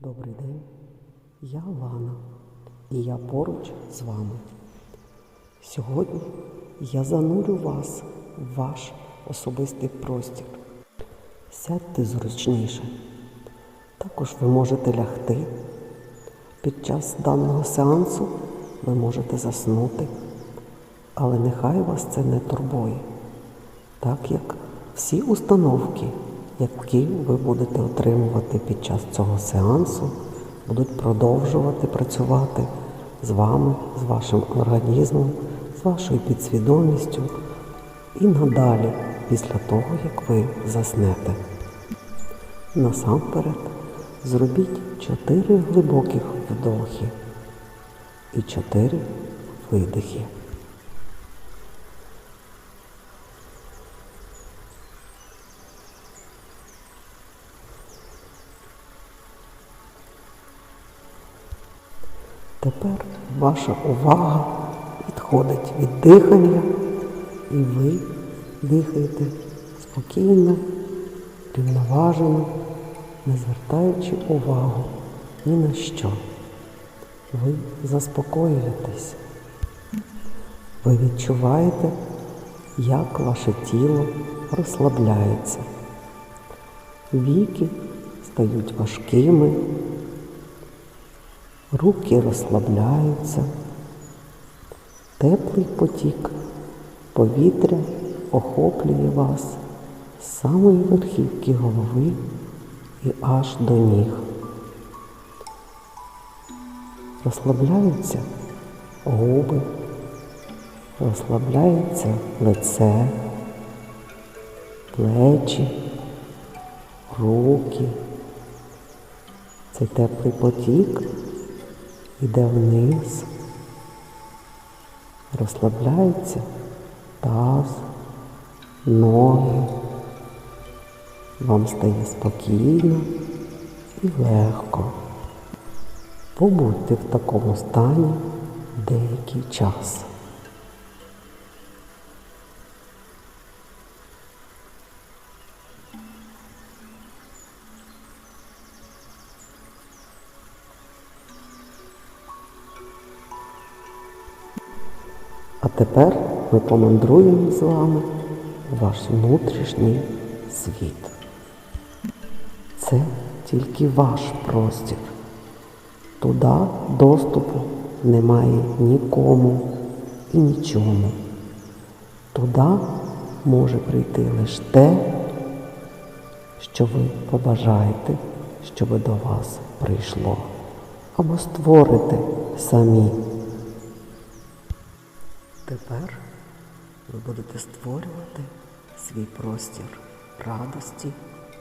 Добрий день, я Лана, і я поруч з вами. Сьогодні я занурю вас в ваш особистий простір. Сядьте зручніше. Також ви можете лягти. Під час даного сеансу ви можете заснути, але нехай вас це не турбує, так як всі установки, які ви будете отримувати під час цього сеансу, будуть продовжувати працювати з вами, з вашим організмом, з вашою підсвідомістю і надалі після того, як ви заснете. Насамперед зробіть чотири глибоких вдохи і чотири видихи. Тепер ваша увага відходить від дихання, і ви дихаєте спокійно, рівноважено, не звертаючи увагу ні на що. Ви заспокоюєтесь. Ви відчуваєте, як ваше тіло розслабляється. Віки стають важкими, руки розслабляються, теплий потік повітря охоплює вас з самої верхівки голови і аж до ніг. Розслабляються губи, розслабляється лице, плечі, руки. Цей теплий потік йде вниз, розслабляється таз, ноги. Вам стає спокійно і легко. Побудьте в такому стані деякий час. Тепер ми помандруємо з вами в ваш внутрішній світ. Це тільки ваш простір. Туди доступу немає нікому і нічому. Туди може прийти лише те, що ви побажаєте, щоб до вас прийшло. Або створите самі. Тепер ви будете створювати свій простір радості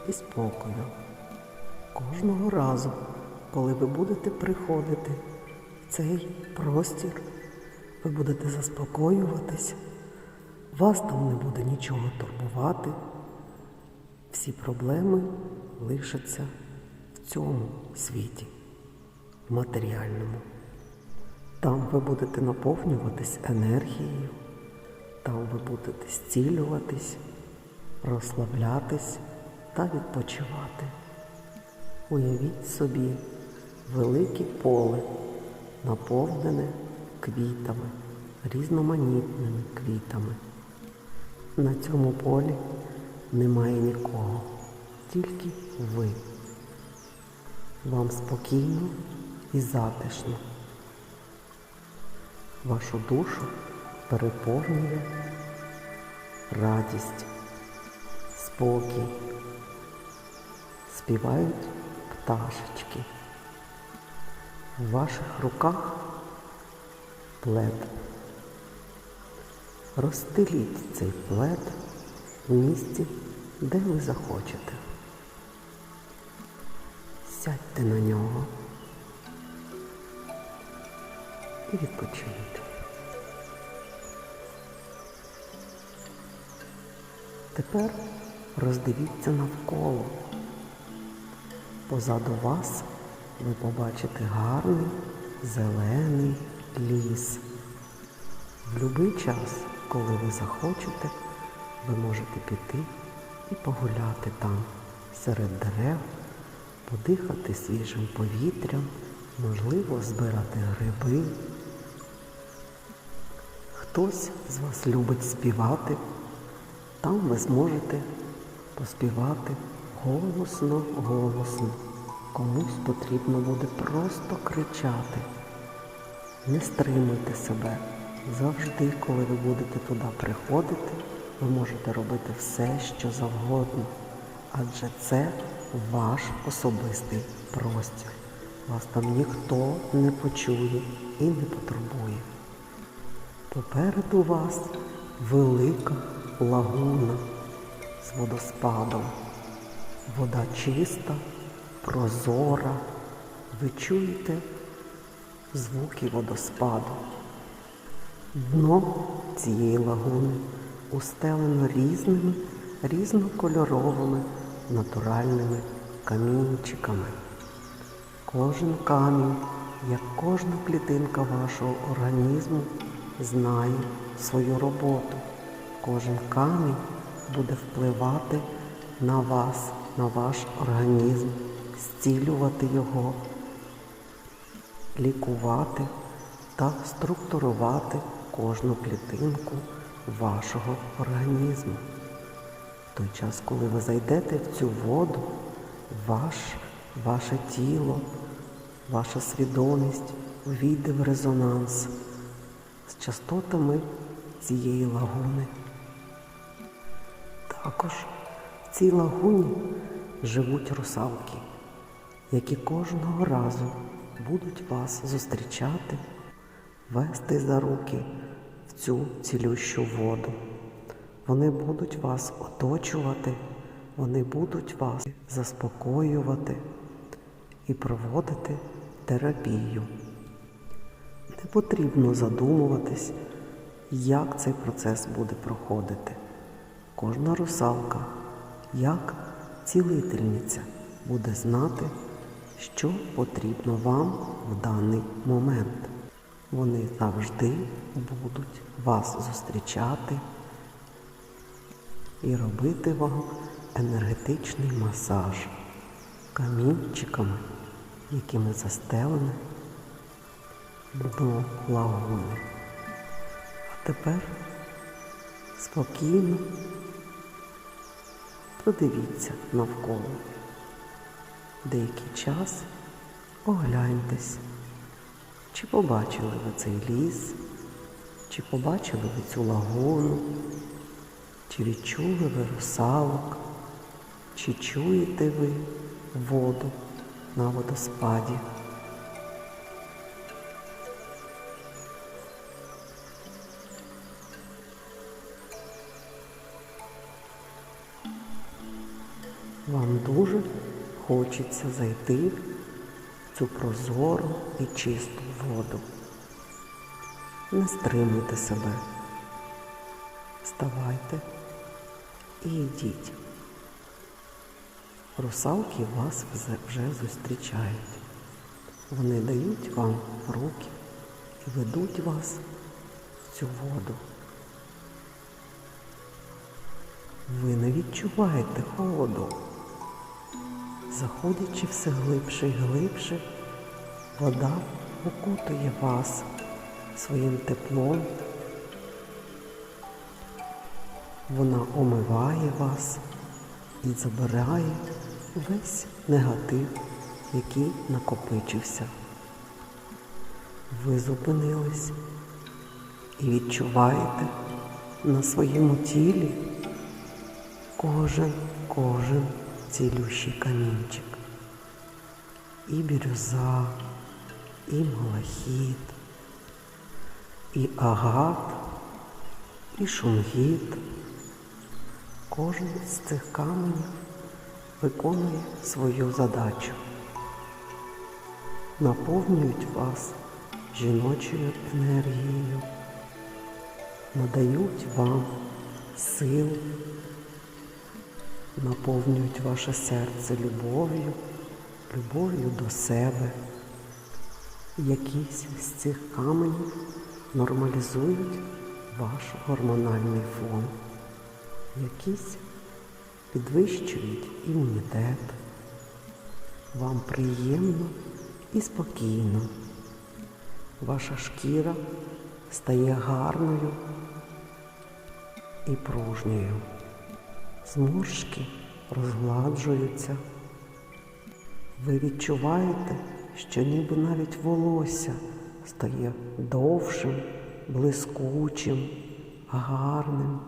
і спокою. Кожного разу, коли ви будете приходити в цей простір, ви будете заспокоюватись, вас там не буде нічого турбувати. Всі проблеми лишаться в цьому світі, матеріальному. Там ви будете наповнюватись енергією, там ви будете зцілюватись, розслаблятись та відпочивати. Уявіть собі велике поле, наповнене квітами, різноманітними квітами. На цьому полі немає нікого, тільки ви. Вам спокійно і затишно. Вашу душу переповнює радість, спокій. Співають пташечки. В ваших руках плед. Розстеліть цей плед в місці, де ви захочете. Сядьте на нього і відпочиньте. Тепер роздивіться навколо. Позаду вас ви побачите гарний зелений ліс. В будь-який час, коли ви захочете, ви можете піти і погуляти там серед дерев подихати свіжим повітрям, можливо, збирати гриби. Хтось з вас любить співати, там ви зможете поспівати голосно, голосно. Комусь потрібно буде просто кричати. Не стримуйте себе. Завжди, коли ви будете туди приходити, ви можете робити все, що завгодно. Адже це ваш особистий простір. Вас там ніхто не почує і не потурбує. Попереду вас велика лагуна з водоспадом. Вода чиста, прозора. Ви чуєте звуки водоспаду. Дно цієї лагуни устелено різними, різнокольоровими натуральними камінчиками. Кожен камінь, як кожна клітинка вашого організму, знає свою роботу. Кожен камінь буде впливати на вас, на ваш організм, зцілювати його, лікувати та структурувати кожну клітинку вашого організму. В той час, коли ви зайдете в цю воду, ваш, ваше тіло, ваша свідомість увійде в резонанс з частотами цієї лагуни. Також в цій лагуні живуть русалки, які кожного разу будуть вас зустрічати, вести за руки в цю цілющу воду. Вони будуть вас оточувати, вони будуть вас заспокоювати і проводити терапію. Не потрібно задумуватись, як цей процес буде проходити. Кожна русалка, як цілительниця, буде знати, що потрібно вам в даний момент. Вони завжди будуть вас зустрічати і робити вам енергетичний масаж камінчиками, якими застелене дно лагуни. А тепер спокійно подивіться навколо. Деякий час огляньтесь, чи побачили ви цей ліс, чи побачили ви цю лагуну, чи відчули ви русалок, чи чуєте ви воду на водоспаді. Вам дуже хочеться зайти в цю прозору і чисту воду. Не стримуйте себе. Вставайте і йдіть. Русалки вас вже- зустрічають. Вони дають вам руки і ведуть вас в цю воду. Ви не відчуваєте холоду. Заходячи все глибше і глибше, вода окутує вас своїм теплом. Вона омиває вас і забирає весь негатив, який накопичився. Ви зупинились і відчуваєте на своєму тілі кожен, кожен цілющий камінчик. І бірюза, і малахіт, і агат, і шунгіт. Кожен з цих каменів виконує свою задачу. Наповнюють вас жіночою енергією, надають вам сил, наповнюють ваше серце любов'ю, любов'ю до себе. Якісь з цих каменів нормалізують ваш гормональний фон, якісь підвищують імунітет, Вам приємно і спокійно. Ваша шкіра стає гарною і пружньою. Зморшки розгладжуються. Ви відчуваєте, що ніби навіть волосся стає довшим, блискучим, гарним.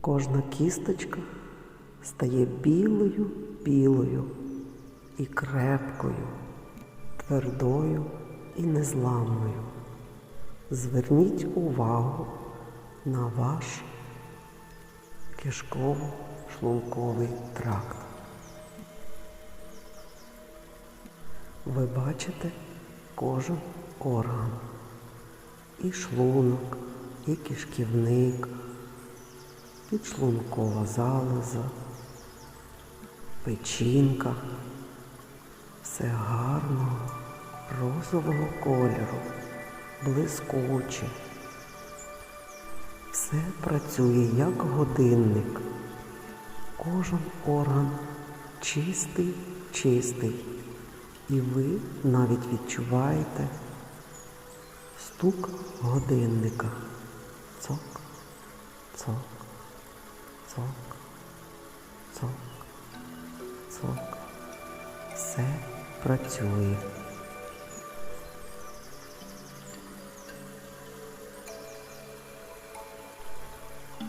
Кожна кісточка стає білою, білою і крепкою, твердою і незламною. Зверніть увагу на ваш кишково-шлунковий тракт. Ви бачите кожен орган. І шлунок, і кишківник, підшлункова залоза, печінка. Все гарного розового кольору, блискуче. Все працює як годинник. Кожен орган чистий, чистий. І ви навіть відчуваєте стук годинника. Цок, цок, цок, цок, цок. Все працює.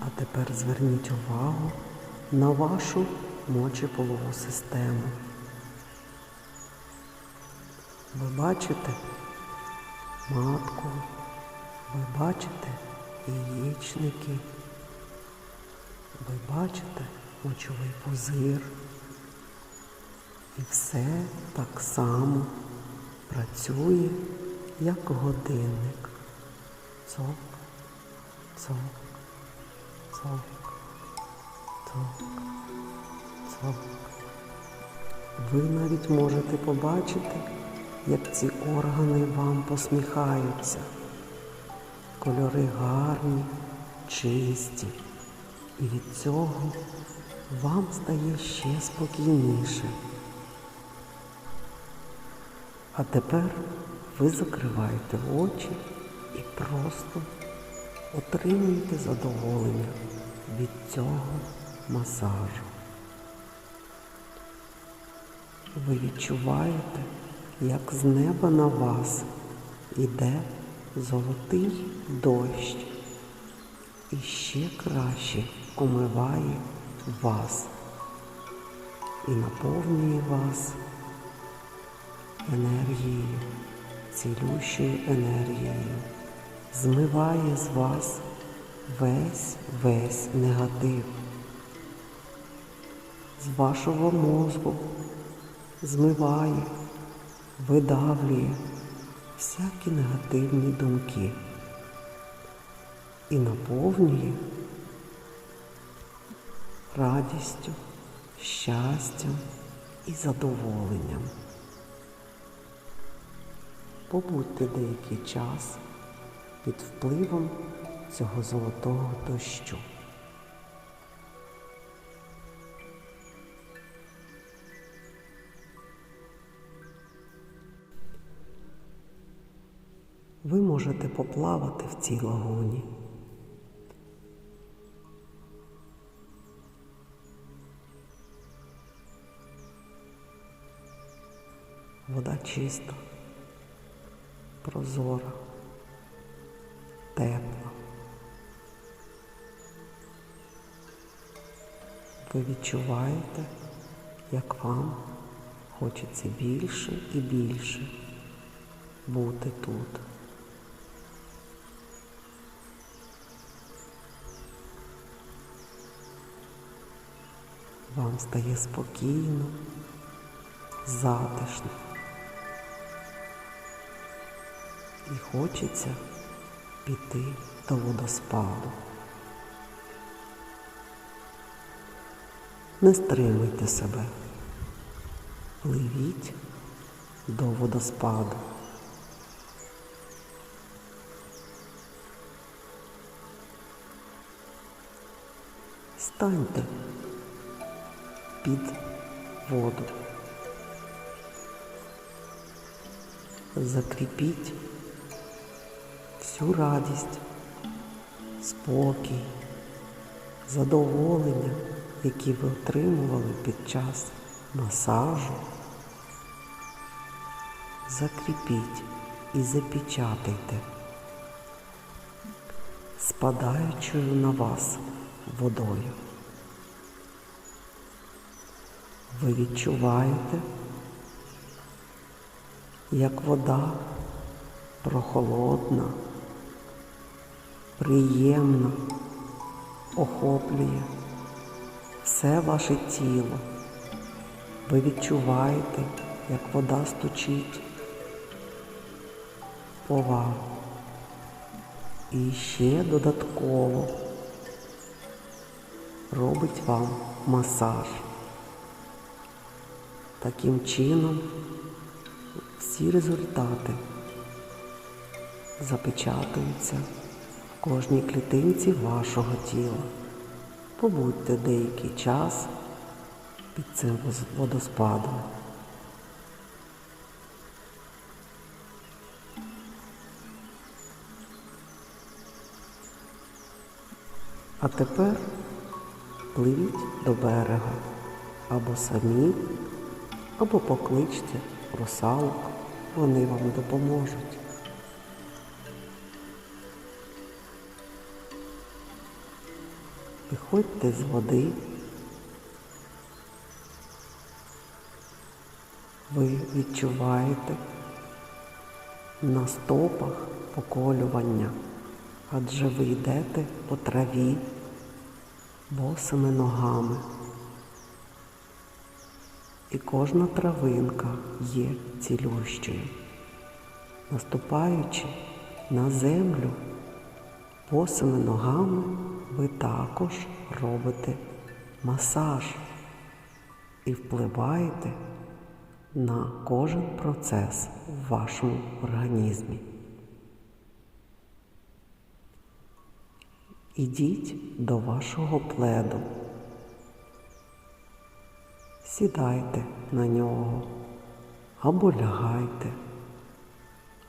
А тепер зверніть увагу на вашу мочеполову систему. Ви бачите матку, ви бачите яєчники, ви бачите мочовий пузир. І все так само працює, як годинник. Цок, цок, цок, цок, цок. Ви навіть можете побачити, як ці органи вам посміхаються. Кольори гарні, чисті. І від цього вам стає ще спокійніше. А тепер ви закриваєте очі і просто отримуєте задоволення від цього масажу. Ви відчуваєте, як з неба на вас іде золотий дощ і ще краще омиває вас і наповнює вас енергією, цілющою енергією, змиває з вас весь весь негатив, з вашого мозку змиває, видавлює всякі негативні думки і наповнює радістю, щастям і задоволенням. Побудьте деякий час під впливом цього золотого дощу. Ви можете поплавати в цій лагуні. Вода чиста, прозора, тепла. Ви відчуваєте, як вам хочеться більше і більше бути тут. Вам стає спокійно, затишно. І хочеться піти до водоспаду. Не стримуйте себе, пливіть до водоспаду. Станьте під воду закріпіть всю радість, спокій, задоволення, які ви отримували під час масажу. Закріпіть і запечатайте спадаючою на вас водою. Ви відчуваєте, як вода прохолодна, приємна, охоплює все ваше тіло. Ви відчуваєте, як вода стучить по вам. І ще додатково робить вам масаж. Таким чином всі результати запечатуються кожній клітинці вашого тіла. Побудьте деякий час під цим водоспадом. А тепер пливіть до берега або самі, або покличте русалок, вони вам допоможуть. Виходьте з води. Ви відчуваєте на стопах поколювання, адже ви йдете по траві босими ногами. І кожна травинка є цілющою. Наступаючи на землю босими ногами, ви також робите масаж і впливаєте на кожен процес в вашому організмі. Ідіть до вашого пледу. Сідайте на нього або лягайте,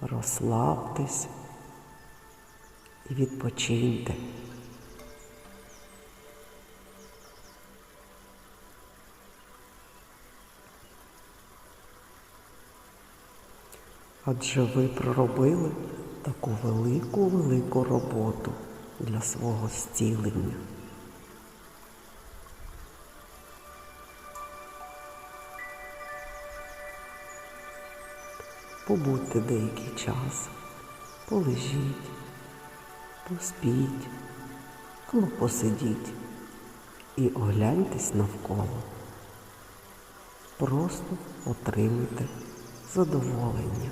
розслабтесь і відпочиньте. Адже ви проробили таку велику-велику роботу для свого зцілення. Побудьте деякий час, полежіть, поспіть або посидіть і огляньтесь навколо. Просто отримуйте задоволення.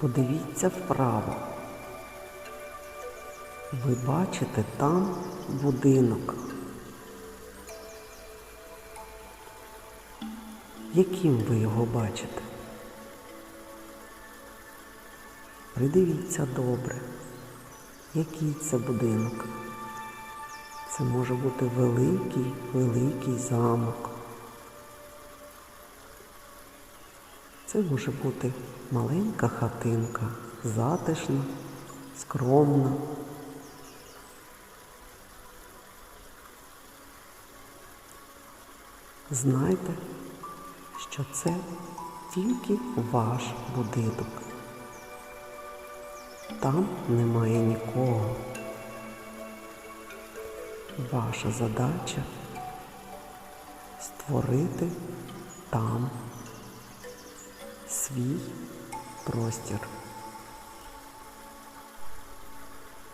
Подивіться вправо. Ви бачите там будинок. Яким ви його бачите? Придивіться добре, який це будинок. Це може бути великий, великий замок. Це може бути маленька хатинка, затишна, скромна. Знайте, що це тільки ваш будинок. Там немає нікого. Ваша задача створити там свій простір.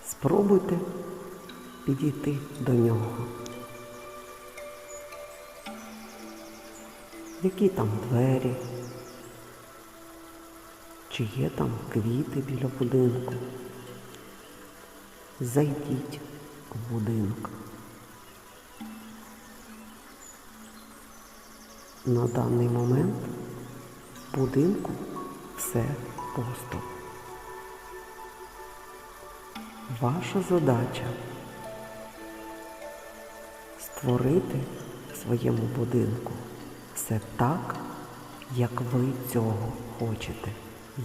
Спробуйте підійти до нього. Які там двері? Чи є там квіти біля будинку? Зайдіть в будинок. На даний момент в будинку все пусто. Ваша задача створити в своєму будинку. Все так, як ви цього хочете,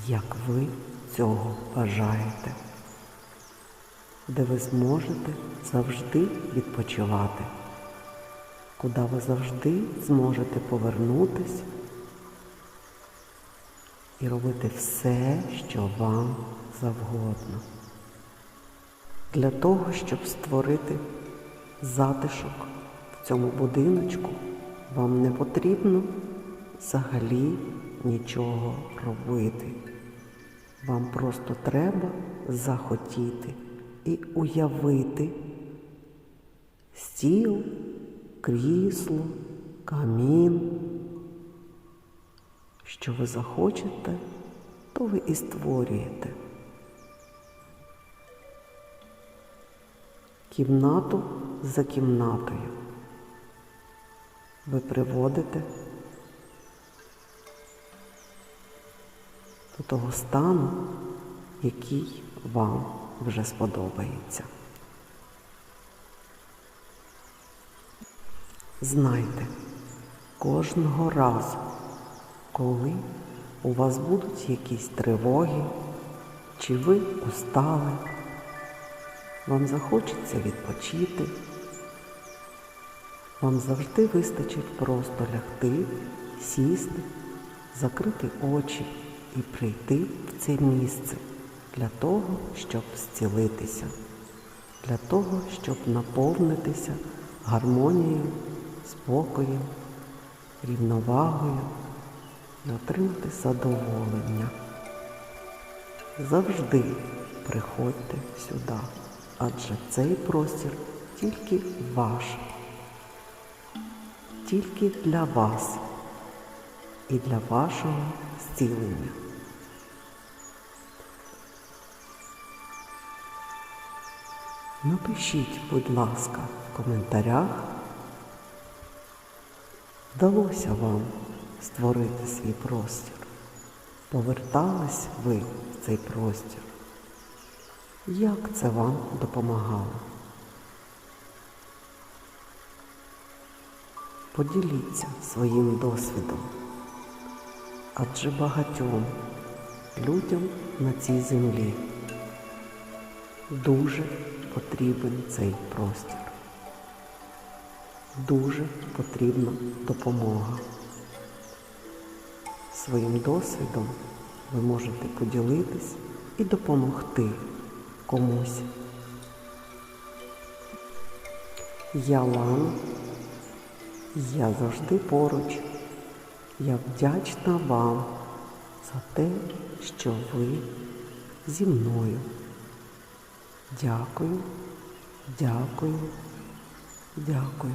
як ви цього бажаєте, де ви зможете завжди відпочивати, куди ви завжди зможете повернутись і робити все, що вам завгодно. Для того, щоб створити затишок в цьому будиночку, вам не потрібно взагалі нічого робити. Вам просто треба захотіти і уявити стіл, крісло, камін. Що ви захочете, то ви і створюєте. Кімнату за кімнатою ви приводите до того стану, який вам вже сподобається. Знайте, кожного разу, коли у вас будуть якісь тривоги, чи ви устали, вам захочеться відпочити, вам завжди вистачить просто лягти, сісти, закрити очі і прийти в це місце для того, щоб зцілитися, для того, щоб наповнитися гармонією, спокоєм, рівновагою і отримати задоволення. Завжди приходьте сюди, адже цей простір тільки ваш, тільки для вас і для вашого зцілення. Напишіть, будь ласка, в коментарях, вдалося вам створити свій простір. Повертались ви в цей простір. Як це вам допомагало? Поділіться своїм досвідом, адже багатьом людям на цій землі дуже потрібен цей простір. Дуже потрібна допомога. Своїм досвідом ви можете поділитись і допомогти комусь. Я Лана, я завжди поруч. Я вдячна вам за те, що ви зі мною. Дякую, дякую, дякую.